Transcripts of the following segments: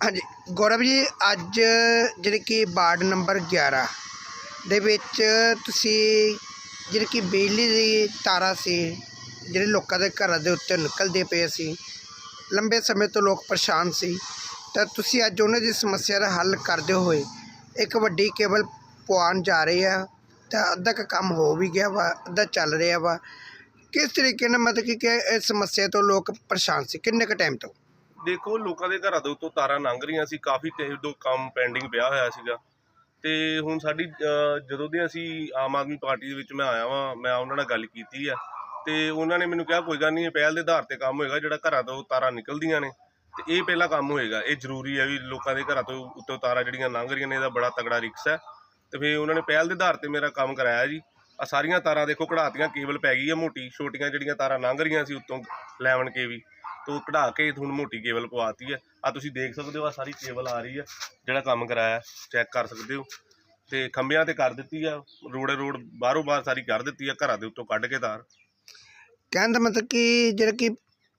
ਹਾਂਜੀ, ਗੌਰਵ ਜੀ, ਅੱਜ ਜਿਹੜੇ ਕਿ ਵਾਰਡ ਨੰਬਰ 11 ਦੇ ਵਿੱਚ ਤੁਸੀਂ ਜਿਹੜੀ ਕਿ ਬਿਜਲੀ ਦੀ ਤਾਰਾਂ ਸੀ, ਜਿਹੜੇ ਲੋਕਾਂ ਦੇ ਘਰਾਂ ਦੇ ਉੱਤੇ ਨਿਕਲਦੇ ਪਏ ਸੀ, ਲੰਬੇ ਸਮੇਂ ਤੋਂ ਲੋਕ ਪਰੇਸ਼ਾਨ ਸੀ, ਤਾਂ ਤੁਸੀਂ ਅੱਜ ਉਹਨਾਂ ਦੀ ਸਮੱਸਿਆ ਦਾ ਹੱਲ ਕਰਦੇ ਹੋਏ ਇੱਕ ਵੱਡੀ ਕੇਬਲ ਪਵਾਉਣ ਜਾ ਰਹੇ ਆ, ਤਾਂ ਅੱਧਾ ਕੁ ਕੰਮ ਹੋ ਵੀ ਗਿਆ ਵਾ, ਅੱਧਾ ਚੱਲ ਰਿਹਾ ਵਾ। ਕਿਸ ਤਰੀਕੇ ਨਾਲ ਮਤਲਬ ਕਿ ਕਿ ਇਸ ਸਮੱਸਿਆ ਤੋਂ ਲੋਕ ਪਰੇਸ਼ਾਨ ਸੀ? ਕਿੰਨੇ ਕੁ ਟਾਈਮ ਤੋਂ? ਦੇਖੋ ਲੋਕਾਂ ਦੇ ਘਰਾਂ ਦੇ ਉੱਤੋਂ ਤਾਰਾਂ ਲੰਘ ਰਹੀਆਂ ਸੀ ਕਾਫੀ ਟਾਈਮ ਤੋਂ ਕੰਮ ਪੈਂਡਿੰਗ ਪਿਆ ਹੋਇਆ ਸੀਗਾ। ਤੇ ਹੁਣ ਸਾਡੀ ਅਹ, ਜਦੋਂ ਦੀ ਅਸੀਂ ਆਮ ਆਦਮੀ ਪਾਰਟੀ ਦੇ ਵਿੱਚ ਮੈਂ ਆਇਆ ਵਾਂ ਮੈਂ ਉਹਨਾਂ ਨਾਲ ਗੱਲ ਕੀਤੀ ਆ ਤੇ ਉਹਨਾਂ ਨੇ ਮੈਨੂੰ ਕਿਹਾ ਕੋਈ ਗੱਲ ਨਹੀਂ ਇਹ ਪਹਿਲ ਦੇ ਆਧਾਰ ਤੇ ਕੰਮ ਹੋਏਗਾ ਜਿਹੜਾ ਘਰਾਂ ਤੋਂ ਤਾਰਾਂ ਨਿਕਲਦੀਆਂ ਨੇ। ਤੇ ਇਹ ਪਹਿਲਾ ਕੰਮ ਹੋਏਗਾ। ਇਹ ਜ਼ਰੂਰੀ ਹੈ ਵੀ ਲੋਕਾਂ ਦੇ ਘਰਾਂ ਤੋਂ ਉੱਤੋਂ ਤਾਰਾਂ ਜਿਹੜੀਆਂ ਲੰਘ ਰਹੀਆਂ ਨੇ ਇਹਦਾ ਬੜਾ ਤਗੜਾ ਰਿਕਸ ਹੈ ਤੇ ਫਿਰ ਉਹਨਾਂ ਨੇ ਪਹਿਲ ਦੇ ਆਧਾਰ ਤੇ ਮੇਰਾ ਕੰਮ ਕਰਾਇਆ ਜੀ। ਆ ਸਾਰੀਆਂ ਤਾਰਾਂ ਦੇਖੋ ਕਢਾਤੀਆਂ ਕੇਬਲ ਪੈ ਗਈ ਹੈ ਮੋਟੀ ਛੋਟੀਆਂ ਜਿਹੜੀਆਂ ਤਾਰਾਂ ਲੰਘ ਰਹੀਆਂ ਸੀ ਉੱਤੋਂ 11 ਕੇਵੀ ਤੋਂ ਕਢਾ ਕੇ ਹੁਣ ਮੋਟੀ ਕੇਬਲ ਪਵਾਤੀ ਹੈ ਆ ਤੁਸੀਂ ਦੇਖ ਸਕਦੇ ਹੋ ਆ ਸਾਰੀ ਕੇਬਲ ਆ ਰਹੀ ਹੈ ਜਿਹੜਾ ਕੰਮ ਕਰਾਇਆ ਚੈੱਕ ਕਰ ਸਕਦੇ ਹੋ। ਤੇ ਖੰਭਿਆਂ ਤੇ ਕਰ ਦਿੱਤੀ ਆ ਰੋੜੇ ਰੋਡ ਬਾਹਰੋਂ ਬਾਹਰ ਸਾਰੀ ਕਰ ਦਿੱਤੀ ਆ ਘਰਾਂ ਦੇ ਉੱਤੋਂ ਕੱਢ ਕੇ ਤਾਰ। ਕਹਿਣ ਦਾ ਮਤਲਬ ਕਿ ਜਿਹੜਾ ਕਿ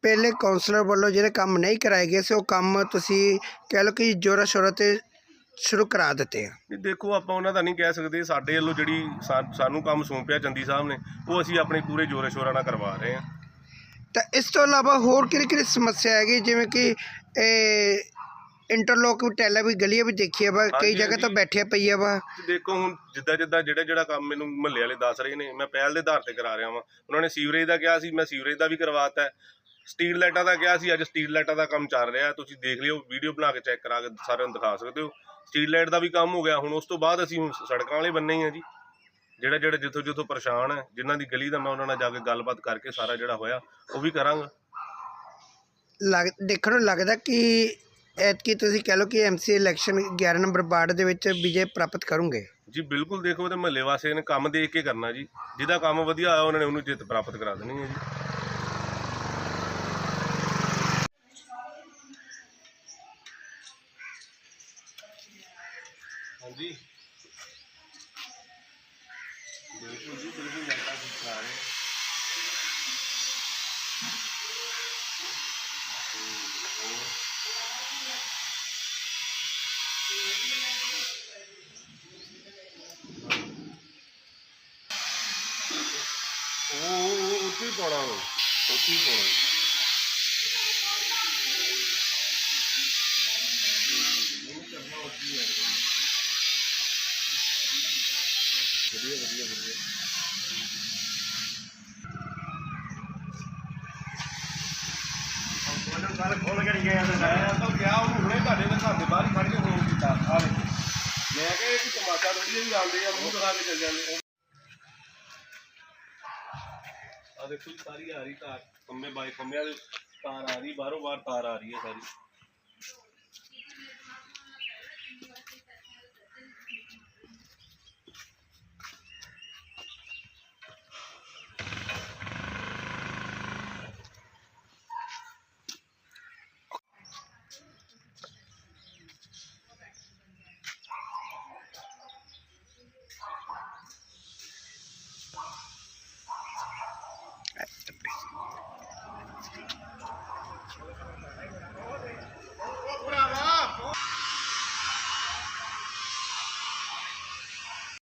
ਪਹਿਲੇ ਕਾਉਂਸਲਰ ਵੱਲੋਂ ਜਿਹੜੇ ਕੰਮ ਨਹੀਂ ਕਰਾਏ ਗਏ ਸੀ ਉਹ ਕੰਮ ਤੁਸੀਂ ਕਹਿ ਲਓ ਕਿ ਜੋਰਾ ਸ਼ੋਰਾ ਤੇ ਸ਼ੁਰੂ ਕਰਾ ਦਿੱਤੇ ਆ। ਨਹੀਂ ਦੇਖੋ ਆਪਾਂ ਉਹਨਾਂ ਦਾ ਨਹੀਂ ਕਹਿ ਸਕਦੇ। ਸਾਡੇ ਵੱਲੋਂ ਜਿਹੜੀ ਸਾ- ਸਾਨੂੰ ਕੰਮ ਸੌਂਪਿਆ ਚੰਦੀ ਸਾਹਿਬ ਨੇ ਉਹ ਅਸੀਂ ਆਪਣੇ ਪੂਰੇ ਜੋਰੇ ਸ਼ੋਰਾਂ ਨਾਲ ਕਰਵਾ ਰਹੇ ਹਾਂ ਤਾਂ ਇਸ ਤੋਂ ਇਲਾਵਾ ਹੋਰ ਕਿਹੜੀ ਕਿਹੜੀ ਸਮੱਸਿਆ ਹੈਗੀ? ਜਿਵੇਂ ਕਿ ਇਹ ਇੰਟਰਲੋਕ ਟੈਲਾ ਵੀ ਗਲੀਆਂ ਵੀ ਦੇਖੀਆਂ ਵਾ ਕਈ ਹਾਂਜੀ, ਜਗ੍ਹਾ ਤਾਂ ਹਾਂਜੀ। ਬੈਠਿਆ ਪਈਆ ਵਾ। ਦੇਖੋ ਹੁਣ ਜਿੱਦਾਂ ਜਿੱਦਾਂ ਜਿਹੜਾ ਜਿਹੜਾ ਕੰਮ ਮੈਨੂੰ ਮਹੱਲੇ ਵਾਲੇ ਦੱਸ ਰਹੇ ਨੇ ਮੈਂ ਪਹਿਲ ਦੇ ਆਧਾਰ ਤੇ ਕਰਾ ਰਿਹਾ ਵਾਂ। ਉਹਨਾਂ ਨੇ ਸੀਵਰੇਜ ਦਾ ਕਿਹਾ ਸੀ ਮੈਂ ਸੀਵਰੇਜ ਦਾ ਵੀ ਕਰਵਾਤਾ ਹੈ। ਸਟੀਲ ਲਾਈਟਾਂ ਦਾ ਕਿਹਾ ਸੀ ਅੱਜ ਸਟੀਲ ਲਾਈਟਾਂ ਦਾ ਕੰਮ ਚੱਲ ਰਿਹਾ ਤੁਸੀਂ ਦੇਖ ਲਿਓ ਵੀਡੀਓ ਬਣਾ ਕੇ ਚੈੱਕ ਕਰਾ ਕੇ ਸਾਰਿਆਂ ਨੂੰ ਦਿਖਾ ਸਕਦੇ ਹੋ। ਸਟੀਲ ਲਾਈਟ ਦਾ ਵੀ ਕੰਮ ਹੋ ਗਿਆ ਹੁਣ ਉਸ ਤੋਂ ਬਾਅਦ ਅਸੀਂ ਹੁਣ ਸੜਕਾਂ ਵਾਲੇ ਬੰਨੇ ਹੀ ਆ ਜੀ। ਜਿਹੜਾ ਜਿਹੜਾ ਜਿੱਥੋਂ ਜਿੱਥੋਂ ਪਰੇਸ਼ਾਨ ਹੈ ਜਿਨ੍ਹਾਂ ਦੀ ਗਲੀ ਦਾ ਮੈਂ ਉਹਨਾਂ ਨਾਲ ਜਾ ਕੇ ਗੱਲਬਾਤ ਕਰਕੇ ਸਾਰਾ ਜਿਹੜਾ ਹੋਇਆ ਉਹ ਵੀ ਕਰਾਂਗਾ। ਲੱਗ ਦੇਖਣ ਨੂੰ ਲੱਗਦਾ ਕਿ ਐਤਕੀ ਤੁਸੀਂ ਕਹਿ ਲਓ ਕਿ ਐਮਸੀ ਇਲੈਕਸ਼ਨ 11 ਨੰਬਰ ਵਾਰਡ ਦੇ ਵਿੱਚ ਵਿਜੇ ਪ੍ਰਾਪਤ ਕਰੋਗੇ। ਜੀ ਬਿਲਕੁਲ ਦੇਖੋ ਤੇ ਮਹੱਲੇ ਵਾਸੀਆਂ ਨੇ ਕੰਮ ਦੇਖ ਕੇ ਕਰਨਾ ਜੀ। ਜਿਹਦਾ ਕੰਮ ਵਧੀਆ ਹੋਇਆ ਉਹਨਾਂ ਨੇ ਉਹਨੂੰ ਜਿੱਤ ਪ੍ਰਾਪਤ ਕਰਾ ਦੇਣੀ ਹੈ ਜੀ। ਹਾਂਜੀ। ਬਿਲਕੁਲ ਜੀ ਬਿਲਕੁਲ ਜਨਤਾ ਦੀ ਕਰਾ ਉੱਥੇ ਹੀ ਉੱਥੇ ਹੀ ਕਰਨਾ ਉੱਥੇ ਹੀ ਵਧੀਆ ਵਧੀਆ ਵਧੀਆ। ਉਹਨਾਂ ਗੱਲ ਖੋਲ ਕੇ ਗਿਆ ਤੇ ਮੈਂ ਤਾਂ ਕਿਹਾ, ਉਹਨੂੰ ਹੁਣੇ ਤੁਹਾਡੇ ਦੇ ਘਰ ਦੇ ਬਾਹਰ ਹੀ ਖੜ ਕੇ ਫੋਨ ਕੀਤਾ, ਆ ਵੇਖੋ। ਮੈਂ ਕਿਹਾ ਇਹ ਕਿ ਤਮਾਸ਼ਾ ਥੋੜੀ ਜਿਹੀ ਆਉਂਦੇ ਆ, ਮੂੰਹ ਦਿਖਾ ਕੇ ਚੱਲ ਜਾਂਦੇ ਆ। ਦੇਖੋ ਜੀ, ਸਾਰੀ ਆ ਰਹੀ ਤਾਰ ਕੰਮੇ ਬਾਈ ਕੰਮਿਆਂ ਦੇ ਤਾਰ ਆ ਰਹੀ, ਬਾਹਰੋਂ ਬਾਹਰ ਤਾਰ ਆ ਰਹੀ ਹੈ ਸਾਰੀ।